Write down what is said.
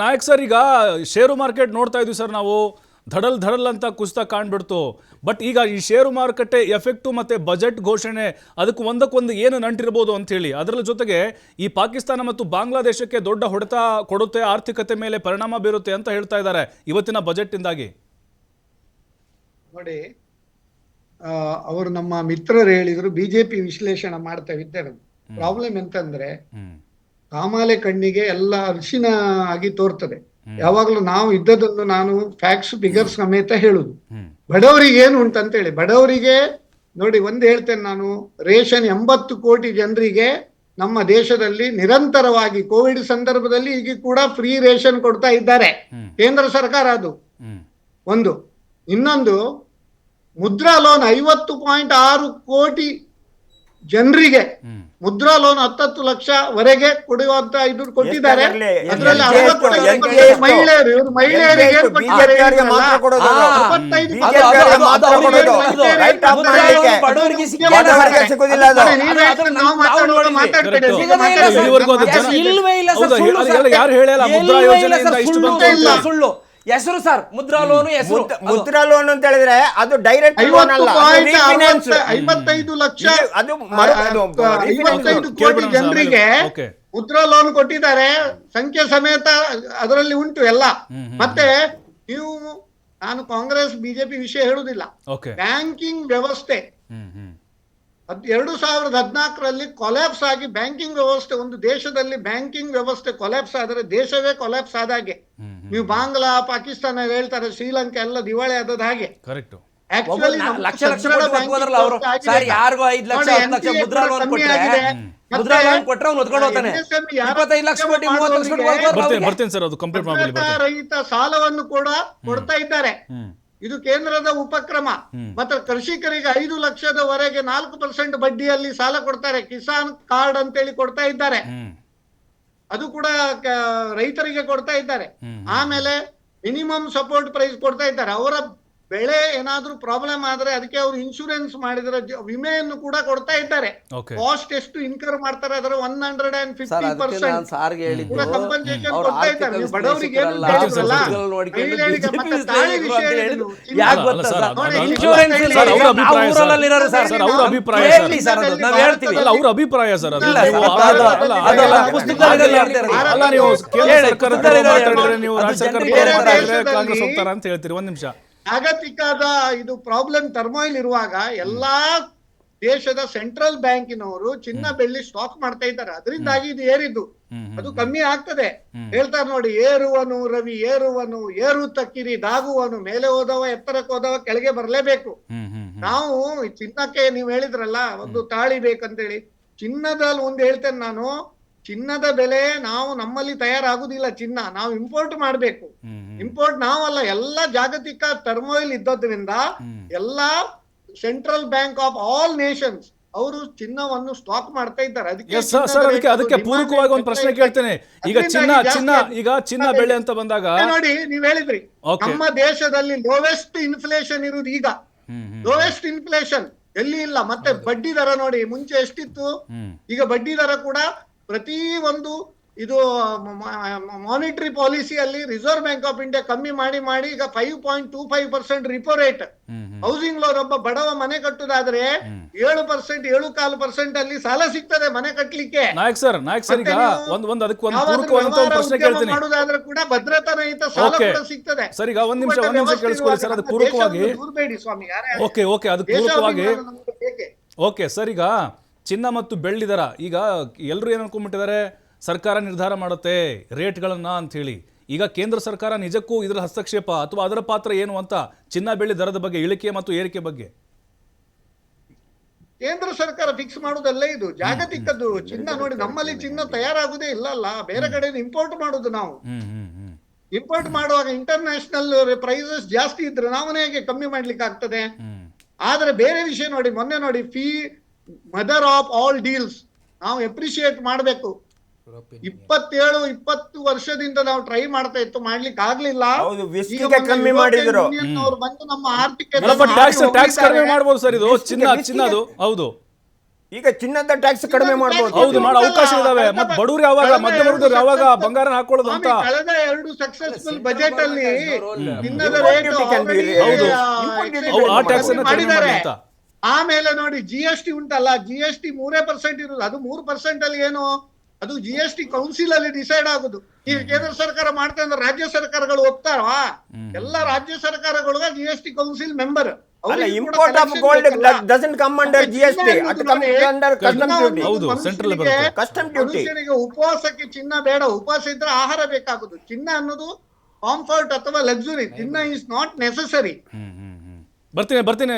Nayak sir ಈಗ share market ನೋಡ್ತಾ ಇದ್ವಿ ಸರ್ ನಾವು. ಧಡಲ್ ಧಡಲ್ ಅಂತ ಕುಸಿತ ಕಾಣ್ಬಿಡ್ತು. ಬಟ್ ಈಗ ಈ ಷೇರು ಮಾರುಕಟ್ಟೆ ಎಫೆಕ್ಟು ಮತ್ತೆ ಬಜೆಟ್ ಘೋಷಣೆ ಅದಕ್ಕೆ ಒಂದಕ್ಕೊಂದು ಏನು ನಂಟಿರ್ಬೋದು ಅಂತ ಹೇಳಿ. ಅದರ ಜೊತೆಗೆ ಈ ಪಾಕಿಸ್ತಾನ ಮತ್ತು ಬಾಂಗ್ಲಾದೇಶಕ್ಕೆ ದೊಡ್ಡ ಹೊಡೆತ ಕೊಡುತ್ತೆ ಆರ್ಥಿಕತೆ ಮೇಲೆ ಪರಿಣಾಮ ಬೀರುತ್ತೆ ಅಂತ ಹೇಳ್ತಾ ಇದ್ದಾರೆ ಇವತ್ತಿನ ಬಜೆಟ್ ಇಂದಾಗಿ ನೋಡಿ ಅವರು ನಮ್ಮ ಮಿತ್ರರು ಹೇಳಿದ್ರು ಬಿಜೆಪಿ ವಿಶ್ಲೇಷಣೆ ಮಾಡ್ತಾ ಇದ್ದಾರೆ ಪ್ರಾಬ್ಲಮ್ ಎಂತಂದ್ರೆ ಕಾಮಾಲೆ ಕಣ್ಣಿಗೆ ಎಲ್ಲ ಅರಿಶಿನ ಆಗಿ ತೋರ್ತದೆ. ಯಾವಾಗ್ಲೂ ನಾವು ಇದ್ದದನ್ನು ನಾನು ಫ್ಯಾಕ್ಸ್ ಫಿಗರ್ಸ್ ಸಮೇತ ಹೇಳುದು. ಬಡವರಿಗೆ ಏನು ಉಂಟಂತ ಹೇಳಿ ಬಡವರಿಗೆ ನೋಡಿ ಒಂದು ಹೇಳ್ತೇನೆ ನಾನು ರೇಷನ್ ಎಂಬತ್ತು ಕೋಟಿ ಜನರಿಗೆ ನಮ್ಮ ದೇಶದಲ್ಲಿ ನಿರಂತರವಾಗಿ ಕೋವಿಡ್ ಸಂದರ್ಭದಲ್ಲಿ ಈಗ ಕೂಡ ಫ್ರೀ ರೇಷನ್ ಕೊಡ್ತಾ ಇದ್ದಾರೆ. ಕೇಂದ್ರ ಸರ್ಕಾರ ಅದು. ಒಂದು ಇನ್ನೊಂದು ಮುದ್ರಾ ಲೋನ್ ಐವತ್ತು ಪಾಯಿಂಟ್ ಆರು ಕೋಟಿ ಜನರಿಗೆ ಮುದ್ರಾ ಲೋನ್ ಹತ್ತತ್ತು ಲಕ್ಷ ವರೆಗೆ ಕೊಡುವಂತ ಇದು ಕೊಟ್ಟಿದ್ದಾರೆ? ಅದರಲ್ಲಿ? ಮಹಿಳೆಯರು ಇವರು ಮಹಿಳೆಯರಿಗೆ ಎಷ್ಟು? ಕೊಟ್ಟಿದ್ದಾರೆ ಮಾತ್ರ ಹೇಳಿದ್ರಲ್ಲ. ಕೊಡೋದು ಅದು. ಅರವತ್ತೈದು BJP ಅದು- ಅವರಿಗೆ ಅದು- ಮಾತ್ರ ಅದು- ಕೊಡೋದು. ಅದು- Right of ಮುದ್ರಾ ಬಡವರಿಗೆ. ಲೋನ್ ಬಡವರಿಗೆ ಮುಖ್ಯಮಂತ್ರಿ ಸಿಗಲ್ಲ ಸಿಗೋದಿಲ್ಲ ಅದು. ನೋಡಿ, ನಾವು ನಾವು ಮಾತಾಡುವಾಗ ನೋಡಿದ್ವಿ. ಮಾತಾಡ್ಬೇಡಿ. Correct. ಈಗ ಸಿಗದೇ ಇಲ್ಲ ಮಾತಾಡಿ. ಇಲ್ಲಿವರೆಗೂ ಅದು Yes, ಜನ- ಇಲ್ವೇ ಇಲ್ಲ ಸರ್ ಹೌದು, ಸುಳ್ಳು ಅದು ಸರ್. ಯಾರು ಹೇಳಿಲ್ಲ, ಮುದ್ರಾ ಯೋಜನೆಯಿಂದ ಇಷ್ಟು ಸುಳ್ಳು ಹೆಸರು ಸರ್ ಮುದ್ರಾ ಲೋನ್ ಹೆಸರು. ಮುದ್- ಮುದ್ರಾ ಲೋನ್ ಅಂತ ಹೇಳಿದ್ರೆ ಅದು ಡೈರೆಕ್ಟ್ ಲೋನ್ ಅಲ್ಲ. ಐವತ್ತೈದು ಲಕ್ಷ. ಅದು. ಐವತ್ತೈದು ಕೋಟಿ ಜನರಿಗೆ. ಮುದ್ರಾ ಲೋನ್ ಕೊಟ್ಟಿದ್ದಾರೆ. ಸಂಖ್ಯೆ ಸಮೇತ ಅದರಲ್ಲಿ ಉಂಟು ಎಲ್ಲ. ಮತ್ತೆ ನೀವು ನಾನು ಕಾಂಗ್ರೆಸ್ ಬಿಜೆಪಿ ವಿಷಯ ಹೇಳುದಿಲ್ಲ. ಓಕೆ. ಬ್ಯಾಂಕಿಂಗ್ ವ್ಯವಸ್ಥೆ. ಎರಡು ಸಾವಿರದ ಹದಿನಾಲ್ಕರಲ್ಲಿ ಕೊಲ್ಯಾಪ್ಸ್ ಆಗಿ ಬ್ಯಾಂಕಿಂಗ್ ವ್ಯವಸ್ಥೆ ಒಂದು ದೇಶದಲ್ಲಿ ಬ್ಯಾಂಕಿಂಗ್ ವ್ಯವಸ್ಥೆ ಕೊಲ್ಯಾಪ್ಸ್ ಆದರೆ ದೇಶವೇ ಕೊಲ್ಯಾಪ್ಸ್ ಆದಾಗೆ. ನೀವು ಬಾಂಗ್ಲಾ ಪಾಕಿಸ್ತಾನ ಹೇಳ್ತಾರೆ ಶ್ರೀಲಂಕಾ ಎಲ್ಲ ದಿವಾಳಿ ಆದದ ಹಾಗೆ. ಕರೆಕ್ಟ್ ಒಬ್ಬ Actually ಲಕ್ಷ ಲಕ್ಷ ಸದೃಢ ಕೊಟ್ಟು banking ಅವರು. ಸರ್ ಆಗಿದೆ. ಯಾರಿಗೋ ಐದ್ ಲಕ್ಷ ನೋಡಿ, ಹತ್ತು ಲಕ್ಷ NPA ಮುದ್ರಾ ಲೋನ್ ಕಮ್ಮಿ ಕೊಟ್ರೆ ಆಗಿದೆ. ಮುದ್ರಾ ಮತ್ತೆ ಲೋನ್ ಕೊಟ್ರೆ ಅವ್ನು ಹೊತ್ಕೊಂಡು ಹೋಗ್ತಾನೆ. ಇಪ್ಪತ್ತೈದು ಲಕ್ಷ ಕೊಟ್ಟು ಮೂವತ್ತು ಲಕ್ಷ ಕೊಟ್ಟು ಮಾಡೋರಿಗೆ ಬರ್ತೇನೆ ಅವ್ರಿಗೆ. ಬರ್ತೇನೆ ಸರ್ ಅದು ಕಂಪ್ಲೀಟ್ ಮಾಡ್ಬಿಡಿ ಭದ್ರತಾ ಬರ್ತೇನೆ ರಹಿತ ಸಾಲವನ್ನು ಕೂಡ ಕೊಡ್ತಾ ಇದ್ದಾರೆ. ಹ್ಮ್. ಇದು ಕೇಂದ್ರದ ಉಪಕ್ರಮ. ಹ್ಮ್. ಮತ್ತೆ ಕೃಷಿಕರಿಗೆ ಐದು ಲಕ್ಷದವರೆಗೆ ನಾಲ್ಕು ಪರ್ಸೆಂಟ್ ಬಡ್ಡಿಯಲ್ಲಿ ಸಾಲ ಕೊಡ್ತಾರೆ. ಕಿಸಾನ್ ಕಾರ್ಡ್ ಅಂತೇಳಿ ಕೊಡ್ತಾ ಇದ್ದಾರೆ. ಹ್ಮ್. ಅದು ಕೂಡ ರೈತರಿಗೆ ಕೊಡ್ತಾ ಇದ್ದಾರೆ. ಆಮೇಲೆ ಮಿನಿಮಮ್ ಸಪೋರ್ಟ್ ಪ್ರೈಸ್ ಕೊಡ್ತಾ ಇದ್ದಾರೆ. ಅವರ ಬೆಳೆ ಏನಾದ್ರೂ ಪ್ರಾಬ್ಲಮ್ ಆದ್ರೆ ಅದಕ್ಕೆ ಅವರು ಇನ್ಶೂರೆನ್ಸ್ ಮಾಡಿದ್ರೆ ವಿಮೆಯನ್ನು ಕೂಡ ಕೊಡ್ತಾ ಇದ್ದಾರೆ ಓಕೆ ಕಾಸ್ಟ್ ಎಷ್ಟು ಇನ್ಕರ್ ಮಾಡ್ತಾರೆ ಅದರ one hundred and sir fifty percent ಕೂಡ compensation ಅವ್ರ ಕೊಡ್ತಾ ಇದ್ದಾರೆ. ನೀವು ಬಡವರಿಗೆ ಹೇಳಿದ್ರು. ಹೇಳಿದ್ರು. ಅವ್ರ ಅಭಿಪ್ರಾಯ ಸರ್. ಊರಲ್ಲಿರೋರು ಸರ್. ಸರ್, ಅವ್ರ ಅಭಿಪ್ರಾಯ ಸರ್. ಅದು, ನಾವ್ ಹೇಳ್ತೀವಿ. ಅಲ್ಲ ಅವ್ರ ಅಭಿಪ್ರಾಯ ಸರ್ ಅದು ನೀವು ಸರ್, ಅದು- ಅಲ್ಲ, ಅದು- ಅಲ್ಲ, ಅದು ಪುಸ್ತಕದಲ್ಲಿ ಹೇಳ್ತಾ ಇರೋದು. ಅಲ್ಲ ನೀವು ಕೇಂದ್ರ ಮಾತಾಡಿದ್ರೆ ನೀವು ರಾಜ್ಯ ಸರ್ಕಾರ ಕಾಂಗ್ರೆಸ್ ಹೋಗ್ತಾರ ಅಂತ ಹೇಳ್ತೀರಿ ಒಂದ್ ನಿಮಿಷ ಜಾಗತಿಕದ ಇದು ಪ್ರಾಬ್ಲಮ್ ಟರ್ಮೋಯಿಲ್ ಇರುವಾಗ ಎಲ್ಲಾ ದೇಶದ ಸೆಂಟ್ರಲ್ ಬ್ಯಾಂಕಿನವರು ಚಿನ್ನ ಬೆಳ್ಳಿ ಸ್ಟಾಕ್ ಮಾಡ್ತಾ ಇದ್ದಾರೆ. ಅದರಿಂದಾಗಿ ಇದು ಏರಿದ್ದು ಅದು ಕಮ್ಮಿ ಆಗ್ತದೆ. ಹೇಳ್ತಾರೆ ನೋಡಿ ಏರುವನು ರವಿ ಏರುವನು ಏರು ತಕ್ಕಿರಿ ದಾಗುವನು ಮೇಲೆ ಹೋದವ ಎತ್ತರಕ್ಕೆ ಹೋದವ ಕೆಳಗೆ ಬರಲೇಬೇಕು. ನಾವು ಚಿನ್ನಕ್ಕೆ ನೀವು ಹೇಳಿದ್ರಲ್ಲ ಒಂದು ತಾಳಿ ಬೇಕಂತೇಳಿ. ಚಿನ್ನದಲ್ಲಿ ಒಂದು ಹೇಳ್ತೇನೆ ನಾನು ಚಿನ್ನದ ಬೆಲೆ ನಾವು ನಮ್ಮಲ್ಲಿ ತಯಾರಾಗುದಿಲ್ಲ ಚಿನ್ನ. ನಾವು ಇಂಪೋರ್ಟ್ ಮಾಡ್ಬೇಕು. ಇಂಪೋರ್ಟ್ ನಾವಲ್ಲ ಎಲ್ಲ ಜಾಗತಿಕ ಟರ್ಮೋಯಿಲ್ ಇದ್ದದ್ರಿಂದ ಎಲ್ಲ central bank of all nations ಅವರು ಚಿನ್ನವನ್ನು ಸ್ಟಾಕ್ ಮಾಡ್ತಾ ಇದ್ದಾರೆ. ಅದಕ್ಕೆ ಅದಕ್ಕೆ ಪೂರಕವಾಗಿ ಒಂದು ಪ್ರಶ್ನೆ ಕೇಳ್ತೇನೆ. ಈಗ ಚಿನ್ನ ಚಿನ್ನ ಈಗ ಚಿನ್ನ ಬೆಳೆ ಅಂತ ಬಂದಾಗ ನೋಡಿ ನೀವ್ ಹೇಳಿದ್ರಿ. ನಮ್ಮ ದೇಶದಲ್ಲಿ ಲೋವೆಸ್ಟ್ ಇನ್ಫ್ಲೇಷನ್ ಇರುವುದು ಈಗ. ಲೋವೆಸ್ಟ್ ಇನ್ಫ್ಲೇಷನ್ ಎಲ್ಲಿ ಇಲ್ಲ. ಮತ್ತೆ ಬಡ್ಡಿ ದರ ನೋಡಿ ಮುಂಚೆ ಎಷ್ಟಿತ್ತು? ಈಗ ಬಡ್ಡಿ ದರ ಕೂಡ ಪ್ರತಿ ಒಂದು ಇದು ಮಾನಿಟರಿ ಪಾಲಿಸಿಯಲ್ಲಿ ರಿಸರ್ವ್ ಬ್ಯಾಂಕ್ ಆಫ್ ಇಂಡಿಯಾ ಕಮ್ಮಿ ಮಾಡಿ ಮಾಡಿ ಈಗ five point two five percent repo rate housing loan ಒಬ್ಬ ಬಡವ ಮನೆ ಕಟ್ಟುದಾದ್ರೆ ಏಳು ಪರ್ಸೆಂಟ್ ಏಳು ಕಾಲು ಪರ್ಸೆಂಟ್ ಅಲ್ಲಿ ಸಾಲ ಸಿಗ್ತದೆ ಮನೆ ಕಟ್ಟಲಿಕ್ಕೆ ನಾಯಕ್ ಸರ್ ನಾಯಕ್ ಸರ್ ಈಗ ಒಂದ್ ಒಂದ್ ಅದಕ್ಕೆ ಒಂದು ಪೂರಕವಾದಂತ ಪ್ರಶ್ನೆ ಕೇಳ್ತೀನಿ. ಮಾಡುದಾದ್ರೆ ಕೂಡ ಭದ್ರತಾ ರಹಿತ ಸಾಲ ಕೂಡ ಸಿಗ್ತದೆ. ಸರ್, ಈಗ ಒಂದ್ ನಿಮಿಷ, ಒಂದ್ ನಿಮಿಷ ಕೇಳಿಸ್ಕೊಳ್ಳಿ ಸರ್, ಅದು ಪೂರಕವಾಗಿ- ಓಕೆ ಓಕೆ ಅದು ಪೂರಕವಾಗಿ. ಓಕೆ ಸರ್ ಈಗ ಚಿನ್ನ ಮತ್ತು ಬೆಳ್ಳಿ ದರ. ಈಗ ಎಲ್ಲರೂ ಏನು ಅನ್ಕೊಂಡ್ಬಿಟ್ಟಿದ್ದಾರೆ? ಸರ್ಕಾರ ನಿರ್ಧಾರ ಮಾಡುತ್ತೆ ರೇಟ್ಗಳನ್ನು ಅಂತ ಹೇಳಿ ಈಗ ಕೇಂದ್ರ ಸರ್ಕಾರ ನಿಜಕ್ಕೂ ಇದರ ಹಸ್ತಕ್ಷೇಪ ಅಥವಾ ಅದರ ಪಾತ್ರ ಏನು ಅಂತ ಚಿನ್ನ ಬೆಳ್ಳಿ ದರದ ಬಗ್ಗೆ ಇಳಿಕೆ ಮತ್ತು ಏರಿಕೆ ಬಗ್ಗೆ? ಕೇಂದ್ರ ಸರ್ಕಾರ ಫಿಕ್ಸ್ ಮಾಡುವುದಲ್ಲೇ ಇದು. ಜಾಗತಿಕದ್ದು ಚಿನ್ನ ನೋಡಿ ನಮ್ಮಲ್ಲಿ ಚಿನ್ನ ತಯಾರಾಗುದೇ ಇಲ್ಲ ಅಲ್ಲ ಬೇರೆ ಕಡೆ ಇಂಪೋರ್ಟ್ ಮಾಡುದು ನಾವು. ಇಂಪೋರ್ಟ್ ಮಾಡುವಾಗ ಇಂಟರ್ನ್ಯಾಷನಲ್ ಪ್ರೈಸಸ್ ಜಾಸ್ತಿ ಇದ್ರೆ ನಾವು ಹೇಗೆ ಕಮ್ಮಿ ಮಾಡ್ಲಿಕ್ಕೆ ಆಗ್ತದೆ ಆದ್ರೆ ಬೇರೆ ವಿಷಯ ನೋಡಿ ಮೊನ್ನೆ ನೋಡಿ ಫೀ ಮದರ್ ಆಫ್ ಆಲ್ ಡೀಲ್ಸ್ ನಾವು ಎಪ್ರಿಶಿಯೇಟ್ ಮಾಡಬೇಕು. ಇಪ್ಪತ್ತೇಳು ಇಪ್ಪತ್ತು ವರ್ಷದಿಂದ ನಾವು ಟ್ರೈ ಮಾಡ್ತಾ ಇತ್ತು ಮಾಡ್ಲಿಕ್ಕೆ ಆಗ್ಲಿಲ್ಲ ಕಮ್ಮಿ ಮಾಡಿದ್ರು. ಬಂದು ನಮ್ಮ ಆರ್ಥಿಕ ಸ್ವಲ್ಪ ಟ್ಯಾಕ್ಸ್ ಟ್ಯಾಕ್ಸ್ ಕಡಿಮೆ ಮಾಡ್ಬೋದು ಸರ್ ಇದು. ಚಿನ್ನ ಚಿನ್ನದು. ಹೌದು. ಈಗ ಚಿನ್ನದ ಟ್ಯಾಕ್ಸ್ ಕಡಿಮೆ ಮಾಡಬಹುದು ಹೌದು ಮಾಡೋ ಅವಕಾಶ ಇದಾವೆ. ಮತ್ತೆ ಬಡವರು ಯಾವಾಗ ಮಧ್ಯಮ ವರ್ಗದವ್ರು ಯಾವಾಗ ಬಂಗಾರ ಹಾಕೊಳ್ಳೋದು ಅಂತ ಕಳೆದ ಎರಡು ಸಕ್ಸಸ್ಫುಲ್ ಬಜೆಟ್ ಅಲ್ಲಿ ಚಿನ್ನದ ರೇಟ್ ಹೌದು. ಆ ಟ್ಯಾಕ್ಸ್ ಅನ್ನು ಕಡಿಮೆ ಮಾಡಿದ್ದಾರೆ. ಅಂತ. ಆಮೇಲೆ ನೋಡಿ ಜಿ ಎಸ್ ಟಿ ಉಂಟಲ್ಲ ಜಿ ಎಸ್ ಟಿ ಮೂರೇ ಪರ್ಸೆಂಟ್ ಇರುವುದು ಅದು ಮೂರು ಪರ್ಸೆಂಟ್ ಅಲ್ಲಿ ಏನು? ಅದು ಜಿ ಎಸ್ ಟಿ ಕೌನ್ಸಿಲ್ ಅಲ್ಲಿ ಡಿಸೈಡ್ ಆಗುದು. ಈಗ ಕೇಂದ್ರ ಸರ್ಕಾರ ಮಾಡ್ತಾ ಅಂದ್ರೆ ರಾಜ್ಯ ಸರ್ಕಾರಗಳು ಒಪ್ತಾರ ಎಲ್ಲ ರಾಜ್ಯ ಸರ್ಕಾರಗಳು G S T council member ಅಲ್ಲ import of gold doesn't come under G S T under custom duty ಹೌದು, ಸೆಂಟ್ರಲ್. ಮನುಷ್ಯನಿಗೆ ಉಪವಾಸಕ್ಕೆ ಚಿನ್ನ ಬೇಡ. ಉಪವಾಸ ಇದ್ರೆ ಆಹಾರ ಬೇಕಾಗುದು. ಚಿನ್ನ ಅನ್ನೋದು ಕಾಂಫರ್ಟ್ ಅಥವಾ ಲಕ್ಸುರಿ ಚಿನ್ನ ಇಸ್ ನಾಟ್ ನೆಸೆಸರಿ ಬರ್ತೀನಿ ಬರ್ತೀನಿ.